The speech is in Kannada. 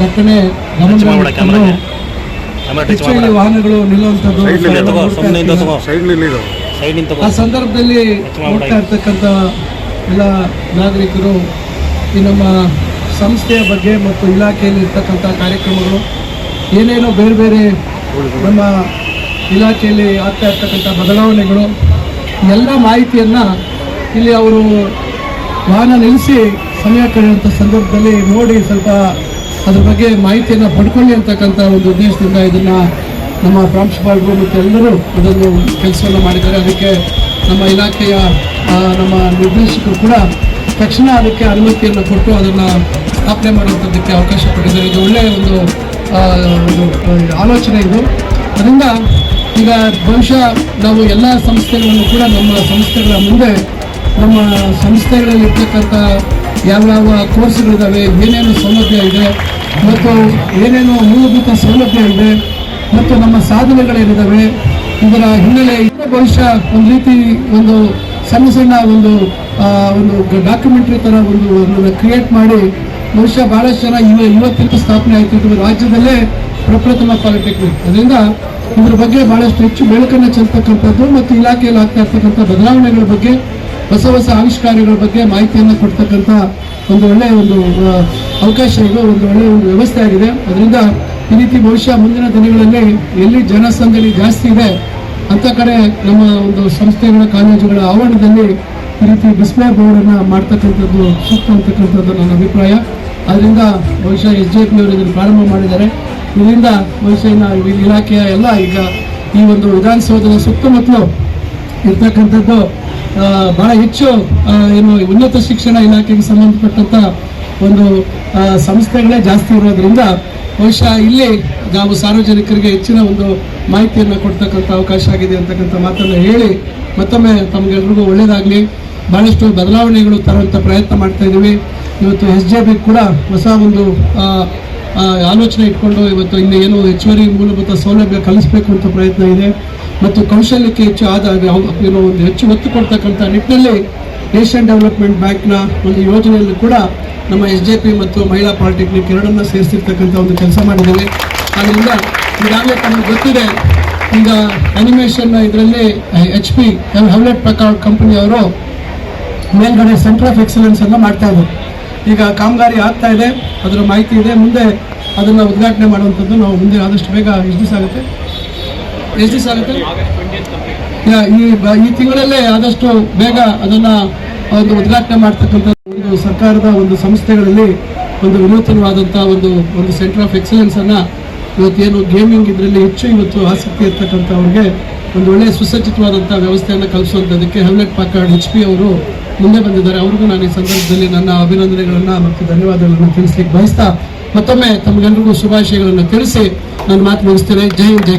ದಟ್ಟಣೆ ಹೆಚ್ಚುವರಿ ವಾಹನಗಳು ನಿಲ್ಲುವಂಥದ್ದು ಆ ಸಂದರ್ಭದಲ್ಲಿ ನೋಡ್ತಾ ಇರ್ತಕ್ಕಂಥ ಎಲ್ಲ ನಾಗರಿಕರು ಈ ನಮ್ಮ ಸಂಸ್ಥೆಯ ಬಗ್ಗೆ ಮತ್ತು ಇಲಾಖೆಯಲ್ಲಿ ಇರ್ತಕ್ಕಂಥ ಕಾರ್ಯಕ್ರಮಗಳು ಏನೇನೋ ಬೇರೆ ಬೇರೆ ನಮ್ಮ ಇಲಾಖೆಯಲ್ಲಿ ಆಗ್ತಾ ಇರ್ತಕ್ಕಂಥ ಬದಲಾವಣೆಗಳು ಎಲ್ಲ ಮಾಹಿತಿಯನ್ನು ಇಲ್ಲಿ ಅವರು ವಾಹನ ನಿಲ್ಲಿಸಿ ಸಮಯ ಕಳೆಯುವಂಥ ಸಂದರ್ಭದಲ್ಲಿ ನೋಡಿ ಸ್ವಲ್ಪ ಅದ್ರ ಬಗ್ಗೆ ಮಾಹಿತಿಯನ್ನು ಪಡ್ಕೊಳ್ಳಿ ಅಂತಕ್ಕಂಥ ಒಂದು ಉದ್ದೇಶದಿಂದ ಇದನ್ನು ನಮ್ಮ ಪ್ರಾಂಶುಪಾಲರು ಮತ್ತು ಎಲ್ಲರೂ ಇದನ್ನು ಕೆಲಸವನ್ನು ಮಾಡಿದ್ದಾರೆ. ಅದಕ್ಕೆ ನಮ್ಮ ಇಲಾಖೆಯ ನಮ್ಮ ನಿರ್ದೇಶಕರು ಕೂಡ ತಕ್ಷಣ ಅದಕ್ಕೆ ಅನುಮತಿಯನ್ನು ಕೊಟ್ಟು ಅದನ್ನು ಸ್ಥಾಪನೆ ಮಾಡುವಂಥದ್ದಕ್ಕೆ ಅವಕಾಶ ಕೊಟ್ಟಿದ್ದಾರೆ. ಇದು ಒಳ್ಳೆಯ ಒಂದು ಆಲೋಚನೆ ಇದು. ಅದರಿಂದ ಈಗ ಬಹುಶಃ ನಾವು ಎಲ್ಲ ಸಂಸ್ಥೆಗಳನ್ನು ಕೂಡ ನಮ್ಮ ಸಂಸ್ಥೆಗಳ ಮುಂದೆ, ನಮ್ಮ ಸಂಸ್ಥೆಗಳಲ್ಲಿ ಇರ್ತಕ್ಕಂಥ ಯಾವ ಕೋರ್ಸ್ಗಳಿದ್ದಾವೆ ಏನೇನು ಸೌಲಭ್ಯ ಇದೆ, ಮತ್ತು ಏನೇನು ಮೂಲಭೂತ ಸೌಲಭ್ಯ ಇದೆ, ಮತ್ತು ನಮ್ಮ ಸಾಧನೆಗಳೇನಿದ್ದಾವೆ ಇದರ ಹಿನ್ನೆಲೆ ಬಹುಶಃ ಒಂದು ರೀತಿ ಒಂದು ಸಣ್ಣ ಸಣ್ಣ ಒಂದು ಒಂದು ಡಾಕ್ಯುಮೆಂಟ್ರಿ ಥರ ಒಂದು ಅದನ್ನು ಕ್ರಿಯೇಟ್ ಮಾಡಿ ಬಹುಶಃ ಭಾಳಷ್ಟು ಜನ ಇವ ಇವತ್ತಿಂದ ಸ್ಥಾಪನೆ ಆಯಿತು, ಇದು ರಾಜ್ಯದಲ್ಲೇ ಪ್ರಪ್ರಥಮ ಪಾಲಿಟೆಕ್ನಿಕ್. ಅದರಿಂದ ಇದ್ರ ಬಗ್ಗೆ ಭಾಳಷ್ಟು ಹೆಚ್ಚು ಬೆಳಕನ್ನು ಚೆಲ್ತಕ್ಕಂಥದ್ದು ಮತ್ತು ಇಲಾಖೆಯಲ್ಲಿ ಆಗ್ತಾ ಇರ್ತಕ್ಕಂಥ ಬದಲಾವಣೆಗಳ ಬಗ್ಗೆ ಹೊಸ ಹೊಸ ಆವಿಷ್ಕಾರಗಳ ಬಗ್ಗೆ ಮಾಹಿತಿಯನ್ನು ಕೊಡ್ತಕ್ಕಂಥ ಒಂದು ಒಳ್ಳೆಯ ಒಂದು ಅವಕಾಶ ಇದು ಒಂದು ಒಳ್ಳೆಯ ಒಂದು ವ್ಯವಸ್ಥೆ ಆಗಿದೆ. ಅದರಿಂದ ಈ ರೀತಿ ಬಹುಶಃ ಮುಂದಿನ ದಿನಗಳಲ್ಲಿ ಎಲ್ಲಿ ಜನಸಂದಣಿ ಜಾಸ್ತಿ ಇದೆ ಅಂಥ ಕಡೆ ನಮ್ಮ ಒಂದು ಸಂಸ್ಥೆಗಳ ಕಾಲೇಜುಗಳ ಆವರಣದಲ್ಲಿ ಈ ರೀತಿ ಡಿಸ್ಪ್ಲೇ ಬೋರ್ಡನ್ನು ಮಾಡ್ತಕ್ಕಂಥದ್ದು ಸೂಕ್ತ ಅಂತಕ್ಕಂಥದ್ದು ನನ್ನ ಅಭಿಪ್ರಾಯ. ಅದರಿಂದ ಬಹುಶಃ ಎಸ್ ಜೆ ಪಿ ಅವರು ಇದನ್ನು ಪ್ರಾರಂಭ ಮಾಡಿದ್ದಾರೆ. ಇದರಿಂದ ಬಹುಶಃ ಇಲಾಖೆಯ ಎಲ್ಲ ಈಗ ಈ ಒಂದು ವಿಧಾನಸೌಧದ ಸುತ್ತಮುತ್ತಲು ಇರ್ತಕ್ಕಂಥದ್ದು ಬಹಳ ಹೆಚ್ಚು ಏನು ಉನ್ನತ ಶಿಕ್ಷಣ ಇಲಾಖೆಗೆ ಸಂಬಂಧಪಟ್ಟಂತ ಒಂದು ಸಂಸ್ಥೆಗಳೇ ಜಾಸ್ತಿ ಇರೋದ್ರಿಂದ ಬಹುಶಃ ಇಲ್ಲಿ ನಾವು ಸಾರ್ವಜನಿಕರಿಗೆ ಹೆಚ್ಚಿನ ಒಂದು ಮಾಹಿತಿಯನ್ನು ಕೊಡ್ತಕ್ಕಂಥ ಅವಕಾಶ ಆಗಿದೆ ಅಂತಕ್ಕಂಥ ಮಾತನ್ನು ಹೇಳಿ ಮತ್ತೊಮ್ಮೆ ತಮಗೆಲ್ರಿಗೂ ಒಳ್ಳೆಯದಾಗಲಿ ಬಹಳಷ್ಟು ಬದಲಾವಣೆಗಳು ತರುವಂಥ ಪ್ರಯತ್ನ ಮಾಡ್ತಾ ಇದ್ದೀವಿ. ಇವತ್ತು ಎಸ್ ಜೆ ಬಿ ಕೂಡ ಹೊಸ ಒಂದು ಆಲೋಚನೆ ಇಟ್ಕೊಂಡು ಇವತ್ತು ಇಲ್ಲಿ ಏನು ಹೆಚ್ಚುವರಿ ಮೂಲಭೂತ ಸೌಲಭ್ಯ ಕಲಿಸಬೇಕು ಅಂತ ಪ್ರಯತ್ನ ಇದೆ. ಮತ್ತು ಕೌಶಲ್ಯಕ್ಕೆ ಹೆಚ್ಚು ಆದಾಗ ಏನೋ ಒಂದು ಹೆಚ್ಚು ಒತ್ತು ಕೊಡ್ತಕ್ಕಂಥ ನಿಟ್ಟಿನಲ್ಲಿ ಏಷ್ಯನ್ ಡೆವಲಪ್ಮೆಂಟ್ ಬ್ಯಾಂಕ್ನ ಒಂದು ಯೋಜನೆಯಲ್ಲಿ ಕೂಡ ನಮ್ಮ ಎಸ್ ಜೆ ಪಿ ಮತ್ತು ಮಹಿಳಾ ಪಾಲಿಟೆಕ್ನಿಕ್ ಎರಡನ್ನ ಸೇರಿಸಿರ್ತಕ್ಕಂಥ ಒಂದು ಕೆಲಸ ಮಾಡಿದ್ದೇವೆ. ಆದ್ದರಿಂದ ಈಗಾಗಲೇ ತಮಗೆ ಗೊತ್ತಿದೆ, ಈಗ ಅನಿಮೇಷನ್ ಇದರಲ್ಲಿ ಎಚ್ ಪಿ ಹೆವ್ಲೆಟ್ ಪ್ರಕಾರ್ ಕಂಪನಿಯವರು ಮೇಲ್ಗಡೆ ಸೆಂಟರ್ ಆಫ್ ಎಕ್ಸಲೆನ್ಸ್ ಅನ್ನು ಮಾಡ್ತಾ ಇದ್ದರು. ಈಗ ಕಾಮಗಾರಿ ಆಗ್ತಾ ಇದೆ, ಅದರ ಮಾಹಿತಿ ಇದೆ. ಮುಂದೆ ಅದನ್ನು ಉದ್ಘಾಟನೆ ಮಾಡುವಂಥದ್ದು ನಾವು ಮುಂದೆ ಆದಷ್ಟು ಬೇಗ ದಿವಸ ಆಗುತ್ತೆ. ಎಷ್ಟು ದಿವಸ ಆಗುತ್ತೆ? ಈ ತಿಂಗಳಲ್ಲೇ ಆದಷ್ಟು ಬೇಗ ಅದನ್ನ ಒಂದು ಉದ್ಘಾಟನೆ ಮಾಡ್ತಕ್ಕಂಥ ಒಂದು ಸರ್ಕಾರದ ಒಂದು ಸಂಸ್ಥೆಗಳಲ್ಲಿ ಒಂದು ವಿನೂತನವಾದಂಥ ಒಂದು ಒಂದು ಸೆಂಟರ್ ಆಫ್ ಎಕ್ಸಲೆನ್ಸ್ ಅನ್ನ ಇವತ್ತೇನು ಗೇಮಿಂಗ್ ಇದರಲ್ಲಿ ಹೆಚ್ಚು ಇವತ್ತು ಆಸಕ್ತಿ ಇರ್ತಕ್ಕಂಥವ್ರಿಗೆ ಒಂದು ಒಳ್ಳೆಯ ಸುಸಜ್ಜಿತವಾದಂಥ ವ್ಯವಸ್ಥೆಯನ್ನು ಕಲಿಸುವಂಥದ್ದಕ್ಕೆ ಹೆಮ್ಲೆಟ್ ಪಾಕಾರ್ಡ್ ಎಚ್ ಪಿ ಅವರು ಮುಂದೆ ಬಂದಿದ್ದಾರೆ. ಅವ್ರಿಗೂ ನಾನು ಈ ಸಂದರ್ಭದಲ್ಲಿ ನನ್ನ ಅಭಿನಂದನೆಗಳನ್ನು ಮತ್ತು ಧನ್ಯವಾದಗಳನ್ನು ತಿಳಿಸ್ಲಿಕ್ಕೆ ಬಯಸ್ತಾ ಮತ್ತೊಮ್ಮೆ ತಮಗೆಲ್ಲರಿಗೂ ಶುಭಾಶಯಗಳನ್ನು ತಿಳಿಸಿ ನನ್ನ ಮಾತು ಮುಗಿಸ್ತೇನೆ ಜೈ ಜೈ